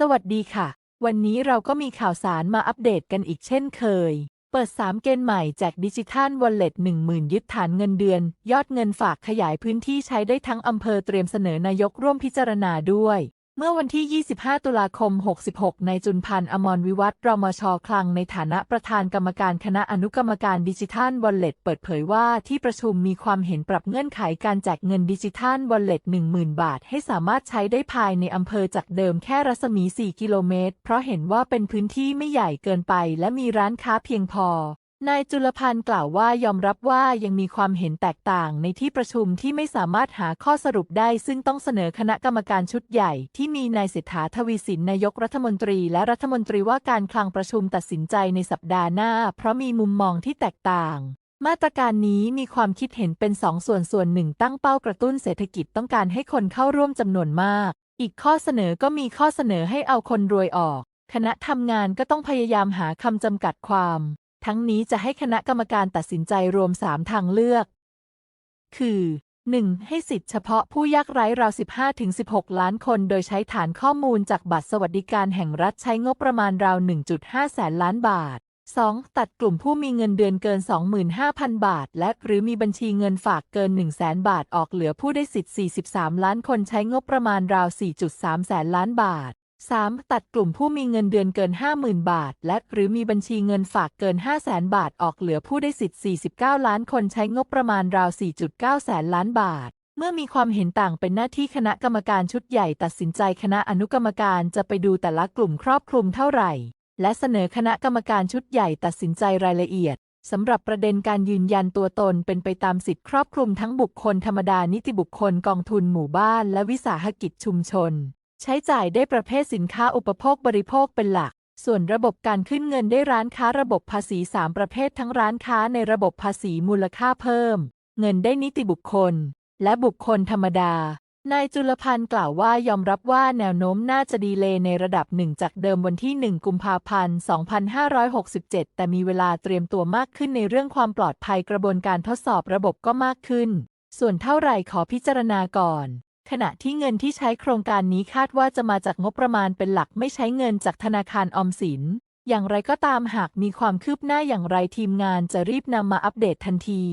สวัสดีค่ะ วันนี้เราก็มีข่าวสารมาอัปเดตกันอีกเช่นเคย เปิด 3 เกณฑ์ใหม่แจกดิจิทัลวอลเล็ต10,000 ยึดฐานเงินเดือน ยอดเงินฝากขยายพื้นที่ใช้ได้ทั้งอำเภอเตรียมเสนอนายกร่วมพิจารณาด้วย เมื่อวันที่ 25 ตุลาคม 66ในายจุนพันธ์ อมรวิวัฒน์รมช คลัง ในฐานะประธานกรรมการคณะอนุกรรมการดิจิทัลวอลเล็ตเปิดเผยว่าที่ประชุมมีความเห็นปรับเงื่อนไขการแจกเงินดิจิทัลวอลเล็ต 10,000 บาท ให้สามารถใช้ได้ภายในอำเภอจากเดิมแค่รัศมี 4 กิโลเมตร เพราะเห็นว่าเป็นพื้นที่ไม่ใหญ่เกินไป และมีร้านค้าเพียงพอ นายจุลพันธ์กล่าวว่ายอมรับว่ายังมีความเห็นแตกต่างในที่ประชุมที่ไม่สามารถหาข้อสรุปได้ ซึ่งต้องเสนอคณะกรรมการชุดใหญ่ที่มีนายเศรษฐาทวีสินนายกรัฐมนตรีและรัฐมนตรีว่าการคลังประชุมตัดสินใจในสัปดาห์หน้า เพราะมีมุมมองที่แตกต่าง มาตรการนี้มีความคิดเห็นเป็นสองส่วนส่วนหนึ่งตั้งเป้ากระตุ้นเศรษฐกิจต้องการให้คนเข้าร่วมจำนวนมาก อีกข้อเสนอก็มีข้อเสนอให้เอาคนรวยออก คณะทำงานก็ต้องพยายามหาคำจำกัดความ ทั้งนี้จะให้คณะกรรมการตัดสินใจรวม 3 ทางเลือก คือ 1. ให้สิทธิเฉพาะผู้ยากไร้ราว 15-16 ล้านคน โดยใช้ฐานข้อมูลจากบัตรสวัสดิการแห่งรัฐใช้งบประมาณราว 1.5 แสนล้านบาท 2. ตัดกลุ่มผู้มีเงินเดือนเกิน 25,000 บาท และหรือมีบัญชีเงินฝากเกิน 1 0 0 0 0 0บาทออกเหลือผู้ได้สิทธิ์ 43 ล้านคนใช้งบประมาณราว 4.3 แสนล้านบาท 3. ตัดกลุ่มผู้มีเงินเดือนเกิน 50,000 บาท และหรือมีบัญชีเงินฝากเกิน 5 0 0แสนบาทออกเหลือผู้ได้สิทธิ์ 49 ล้านคนใช้งบประมาณราว 4.9 แสนล้านบาท เมื่อมีความเห็นต่างเป็นหน้าที่คณะกรรมการชุดใหญ่ตัดสินใจคณะอนุกรรมการจะไปดูแต่ละกลุ่มครอบคลุมเท่าไหร่ และเสนอคณะกรรมการชุดใหญ่ตัดสินใจรายละเอียดสำหรับประเด็นการยืนยันตัวตนเป็นไปตามสิทธิครอบคลุมทั้งบุคคลธรรมดานิติบุคคลกองทุนหมู่บ้านและวิสาหกิจชุมชน ใช้จ่ายได้ประเภทสินค้าอุปโภคบริโภคเป็นหลัก ส่วนระบบการขึ้นเงินได้ร้านค้าระบบภาษี 3 ประเภททั้งร้านค้าในระบบภาษีมูลค่าเพิ่ม เงินได้นิติบุคคล และบุคคลธรรมดา นายจุลพันธ์กล่าวว่ายอมรับว่าแนวโน้มน่าจะดีเลย์ในระดับหนึ่งจากเดิมวันที่ 1 กุมภาพันธ์ 2567 แต่มีเวลาเตรียมตัวมากขึ้นในเรื่องความปลอดภัยกระบวนการทดสอบระบบก็มากขึ้น ส่วนเท่าไหร่ขอพิจารณาก่อน ขณะที่เงินที่ใช้โครงการนี้คาดว่าจะมาจากงบประมาณเป็นหลักไม่ใช้เงินจากธนาคารออมสิน อย่างไรก็ตามหากมีความคืบหน้าอย่างไรทีมงานจะรีบนำมาอัปเดตทันที